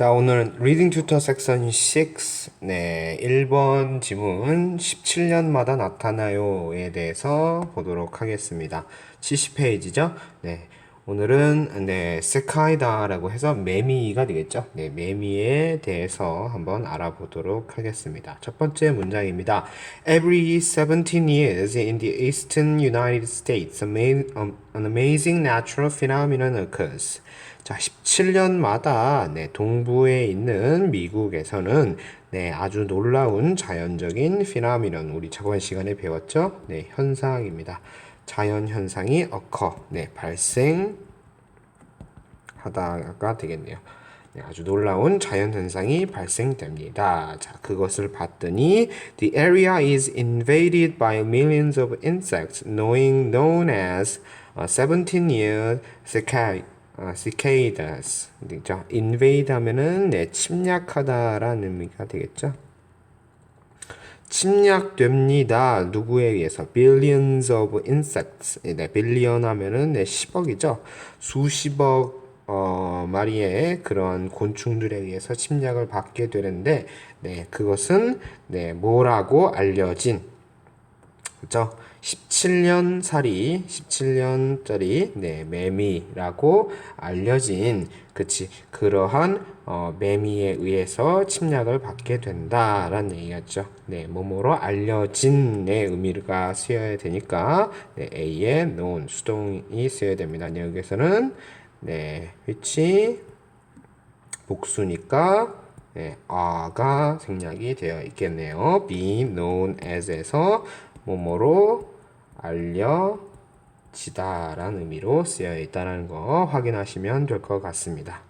자, 오늘은 Reading Tutor Section 6, 네, 1번 지문 17년마다 나타나요에 대해서 보도록 하겠습니다. 70페이지죠? 네. 오늘은 네, 세카이다라고 해서 매미가 되겠죠? 네, 매미에 대해서 한번 알아보도록 하겠습니다. 첫 번째 문장입니다. Every 17 years in the eastern United States, an amazing natural phenomenon occurs. 자, 17년마다 네, 동부에 있는 미국에서는 네, 아주 놀라운 자연적인 피나미넌 우리 저번 시간에 배웠죠? 네, 현상입니다. 자연 현상이 occur, 네, 발생하다가 되겠네요. 네, 아주 놀라운 자연 현상이 발생됩니다. 자, 그것을 봤더니 the area is invaded by millions of insects, knowing known as uh, 17-year cicada. 아, cicadas. 그죠? invade 하면은 네, 침략하다라는 의미가 되겠죠. 침략됩니다. 누구에 의해서? billions of insects. 네, billion 하면은 네, 10억이죠. 수십억 어, 마리의 그런 곤충들에 의해서 침략을 받게 되는데, 네, 그것은 네, 뭐라고 알려진, 그죠? 17년 살이 17년짜리 네, 매미라고 알려진 그치 그러한 어, 매미에 의해서 침략을 받게 된다라는 얘기였죠. 네, 뭐뭐로 알려진의 의미가 쓰여야 되니까 네, A에 known 수동이 쓰여야 됩니다. 네, 여기서는 네, which 복수니까 네, a가 생략이 되어 있겠네요. be known as에서 뭐뭐로 알려지다라는 의미로 쓰여 있다는 거 확인하시면 될 것 같습니다.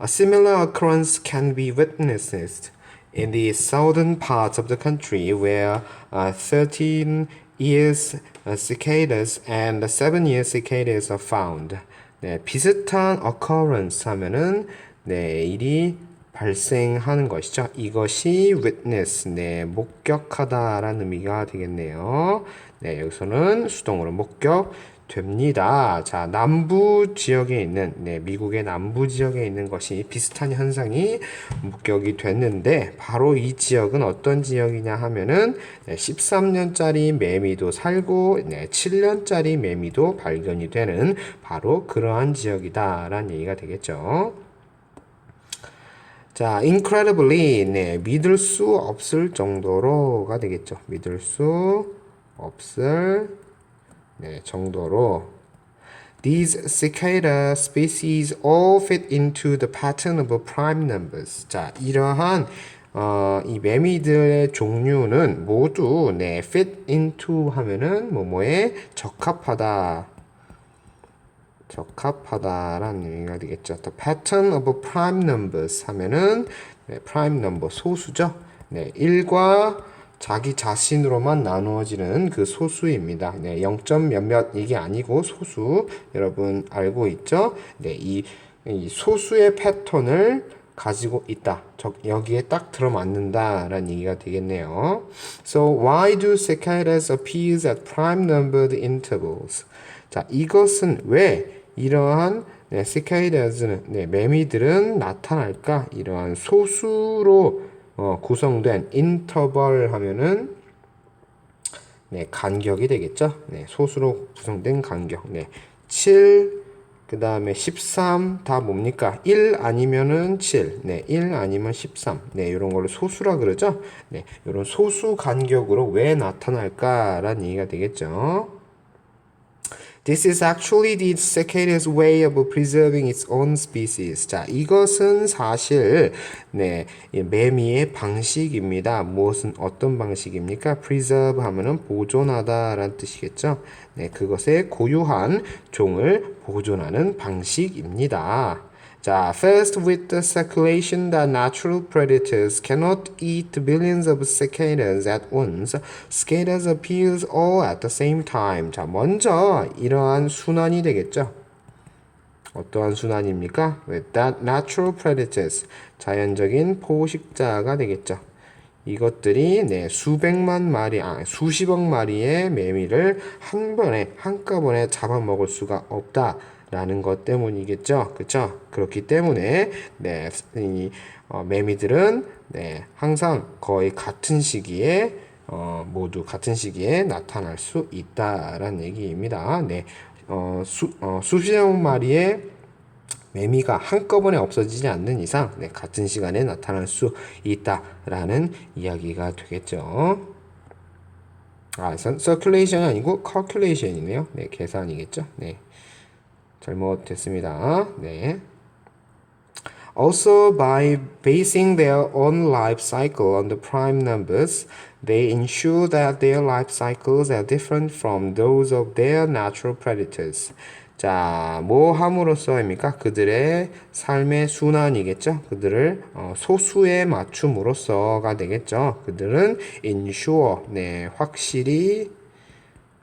A similar occurrence can be witnessed in the southern parts of the country where uh, 13 years cicadas and 7 years cicadas are found. 네, 비슷한 occurrence 하면은 네, 일이 발생하는 것이죠. 이것이 witness, 네, 목격하다라는 의미가 되겠네요. 네, 여기서는 수동으로 목격 됩니다. 자, 남부 지역에 있는, 네, 미국의 남부 지역에 있는 것이 비슷한 현상이 목격이 됐는데, 바로 이 지역은 어떤 지역이냐 하면은, 네, 13년짜리 매미도 살고, 네, 7년짜리 매미도 발견이 되는 바로 그러한 지역이다라는 얘기가 되겠죠. 자, incredibly, 네, 믿을 수 없을 정도로가 되겠죠. 믿을 수 없을 네, 정도로 These cicada species all fit into the pattern of prime numbers. 자, 이러한 어, 이 매미들의 종류는 모두 네, fit into 하면은 뭐뭐에 적합하다. 적합하다라는 의미가 되겠죠. The pattern of prime numbers 하면은 네, prime number 소수죠. 네, 1과 자기 자신으로만 나누어지는 그 소수입니다. 네, 0점 몇몇 이게 아니고 소수 여러분 알고 있죠? 네, 이, 이 소수의 패턴을 가지고 있다. 저, 여기에 딱 들어맞는다라는 얘기가 되겠네요. So why do cicadas appear at prime numbered intervals? 자, 이것은 왜 이러한 네, 시카이드즈는 네, 매미들은 나타날까? 이러한 소수로 어, 구성된 인터벌 하면은 네, 간격이 되겠죠. 네, 소수로 구성된 간격. 네, 7 그 다음에 13 다 뭡니까? 1 아니면은 7. 네, 1 아니면 13. 네, 이런 걸로 소수라 그러죠. 네, 이런 소수 간격으로 왜 나타날까라는 얘기가 되겠죠. This is actually the cicada's way of preserving its own species. 자, 이것은 사실 네, 매미의 방식입니다. 무엇은 어떤 방식입니까? preserve 하면은 보존하다라는 뜻이겠죠. 네, 그것의 고유한 종을 보존하는 방식입니다. 자, first with the speculation that natural predators cannot eat billions of cicadas at once, cicadas appears all at the same time. 자, 먼저 이러한 순환이 되겠죠. 어떠한 순환입니까? With that natural predators, 자연적인 포식자가 되겠죠. 이것들이 네, 수백만 마리, 아, 수십억 마리의 매미를 한 번에 한꺼번에 잡아먹을 수가 없다. 있다라는 것 때문이겠죠. 그렇죠? 그렇기 때문에 네, 이 어, 매미들은 네, 항상 거의 같은 시기에 어, 모두 같은 시기에 나타날 수 있다라는 얘기입니다. 네, 어, 수, 어, 수십여 마리의 매미가 한꺼번에 없어지지 않는 이상 네, 같은 시간에 나타날 수 있다라는 이야기가 되겠죠. 아, circulation이 아니고 calculation이네요. 네, 계산이겠죠. 네, 잘못됐습니다. 네. Also, by basing their own life cycle on the prime numbers, they ensure that their life cycles are different from those of their natural predators. 자, 뭐 함으로써입니까? 그들의 삶의 순환이겠죠. 그들을 어, 소수에 맞춤으로써가 되겠죠. 그들은 ensure, 네, 확실히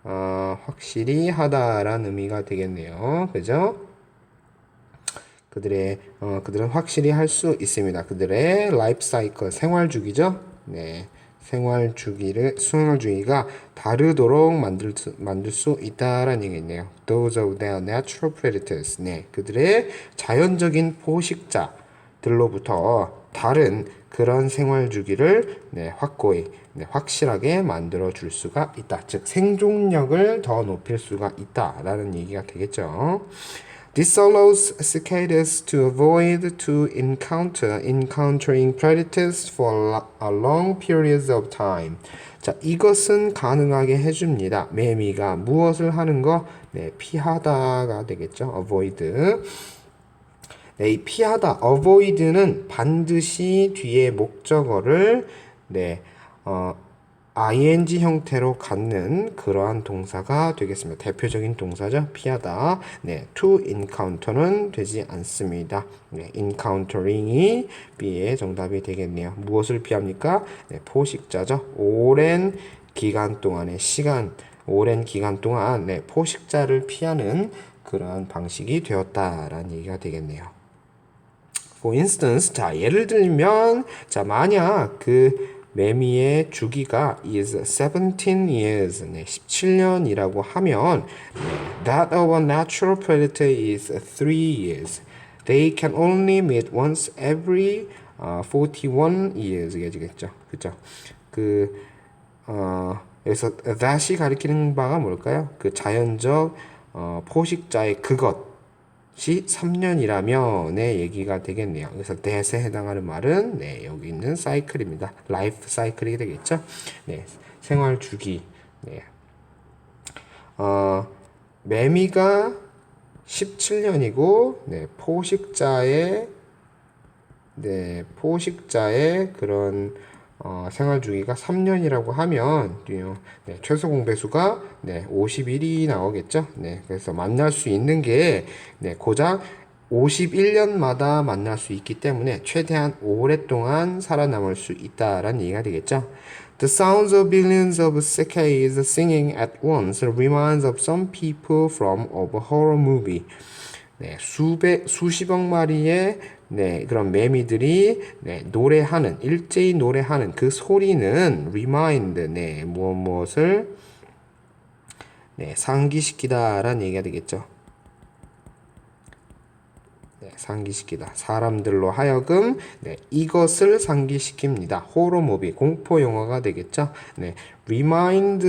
어, 확실히 하다라는 의미가 되겠네요. 그죠? 그들의 어, 그들은 확실히 할 수 있습니다. 그들의 라이프 사이클 생활 주기죠. 네. 생활 주기를 생활 주기가 다르도록 만들 수, 만들 수 있다라는 얘기네요. Those of their natural predators. 네. 그들의 자연적인 포식자들로부터 다른 그런 생활 주기를 네, 확고히 네, 확실하게 만들어 줄 수가 있다. 즉 생존력을 더 높일 수가 있다라는 얘기가 되겠죠. This allows cicadas to avoid to encounter encountering predators for long periods of time. 자, 이것은 가능하게 해줍니다. 매미가 무엇을 하는 거? 네, 피하다가 되겠죠. avoid. 네, 이 피하다, avoid는 반드시 뒤에 목적어를 네, 어, ing 형태로 갖는 그러한 동사가 되겠습니다. 대표적인 동사죠. 피하다. 네, to encounter는 되지 않습니다. 네, encountering이 B의 정답이 되겠네요. 무엇을 피합니까? 네, 포식자죠. 오랜 기간 동안의 시간, 오랜 기간 동안 네, 포식자를 피하는 그러한 방식이 되었다라는 얘기가 되겠네요. For instance, 자 예를 들면 자 만약 그 매미의 주기가 is 17 years, 네, 17년이라고 하면 네, that of a natural predator is 3 years. They can only meet once every uh, 41 years가 되겠죠. 그죠? 그 어, 여기서 that이 가리키는 바가 뭘까요? 그 자연적 어, 포식자의 그것 시 3년이라면의 얘기가 되겠네요. 그래서 that에 해당하는 말은 네, 여기 있는 사이클입니다. 라이프 사이클이 되겠죠. 네, 생활 주기. 네. 어, 매미가 17년이고 네, 포식자의 네, 포식자의 그런 어, 생활 주기가 3년이라고 하면 네, 최소 공배수가 네, 51이 나오겠죠. 네, 그래서 만날 수 있는 게 네, 고작 51년마다 만날 수 있기 때문에 최대한 오랫동안 살아남을 수 있다라는 얘기가 되겠죠. The sounds of billions of cicadas singing at once reminds of some people from a horror movie. 네, 수백 수십억 마리의 네, 그런 매미들이 네, 노래하는 일제히 노래하는 그 소리는 remind 네, 무엇 무엇을 네, 상기시키다라는 얘기가 되겠죠. 네, 상기시키다. 사람들로 하여금 네, 이것을 상기시킵니다. 호러 무비 공포 영화가 되겠죠. 네, remind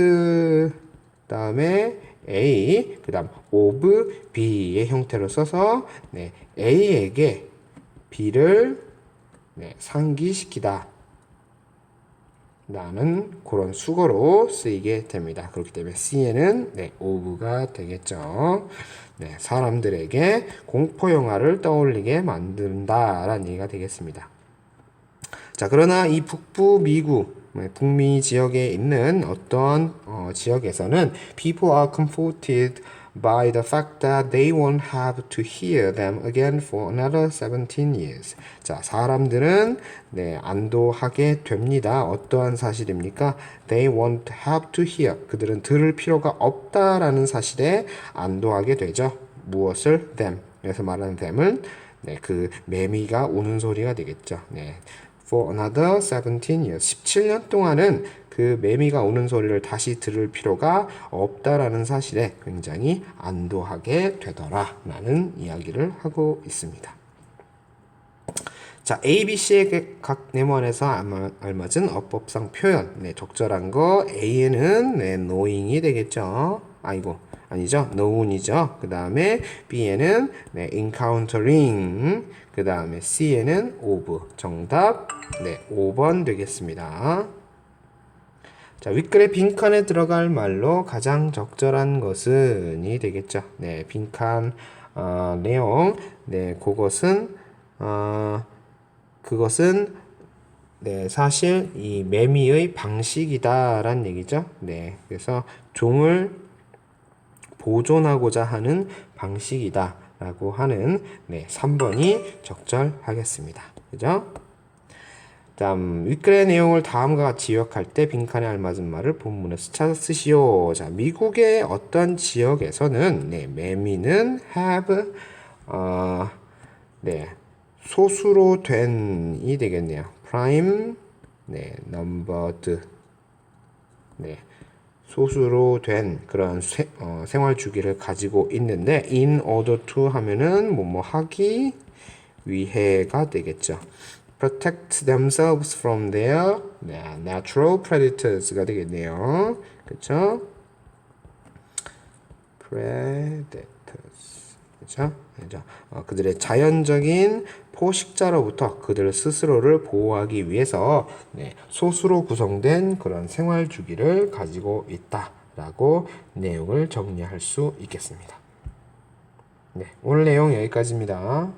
다음에 A 그다음 of B의 형태로 써서 네, A에게 B를 네, 상기시키다 라는 그런 수거로 쓰이게 됩니다. 그렇기 때문에 C에는 네, of가 되겠죠. 네, 사람들에게 공포 영화를 떠올리게 만든다라는 얘기가 되겠습니다. 자, 그러나 이 북부 미국 네, 북미 지역에 있는 어떤 어, 지역에서는 people are comforted by the fact that they won't have to hear them again for another 17 years. 자, 사람들은 네, 안도하게 됩니다. 어떠한 사실입니까? They won't have to hear. 그들은 들을 필요가 없다라는 사실에 안도하게 되죠. 무엇을 them. 그래서 말하는 them은 네, 그 매미가 우는 소리가 되겠죠. 네. For another 17 years. 17년 동안은 그 매미가 우는 소리를 다시 들을 필요가 없다라는 사실에 굉장히 안도하게 되더라라는 이야기를 하고 있습니다. 자, A, B, C의 각 네모안에서 알맞은 어법상 표현. 네, 적절한 거 A에는 네, knowing이 되겠죠. 아이고, 아니죠. known이죠. 그 다음에 B에는 네, encountering. 그 다음에 C에는 of. 정답 네, 5번 되겠습니다. 자, 윗글의 빈칸에 들어갈 말로 가장 적절한 것은 이 되겠죠. 네, 빈칸 어, 내용. 네, 그것은 어, 그것은 네, 사실 이 매미의 방식이다란 얘기죠. 네, 그래서 종을 보존하고자 하는 방식이다 라고 하는 네, 3번이 적절하겠습니다. 그죠? 다음 윗글의 내용을 다음과 같이 요약할 때 빈칸에 알맞은 말을 본문에서 찾아 쓰시오. 자, 미국의 어떤 지역에서는 네, 매미는 have 어, 네, 소수로 된이 되겠네요. prime 네, numbered 네. 소수로 된 그런 세- 어, 생활 주기를 가지고 있는데 in order to 하면은 뭐뭐 하기 위해가 되겠죠. protect themselves from their 네, natural predators가 되겠네요. 그렇죠? predators. 그렇죠? 그들의 자연적인 포식자로부터 그들 스스로를 보호하기 위해서 네, 소수로 구성된 그런 생활 주기를 가지고 있다라고 내용을 정리할 수 있겠습니다. 네, 오늘 내용 여기까지입니다.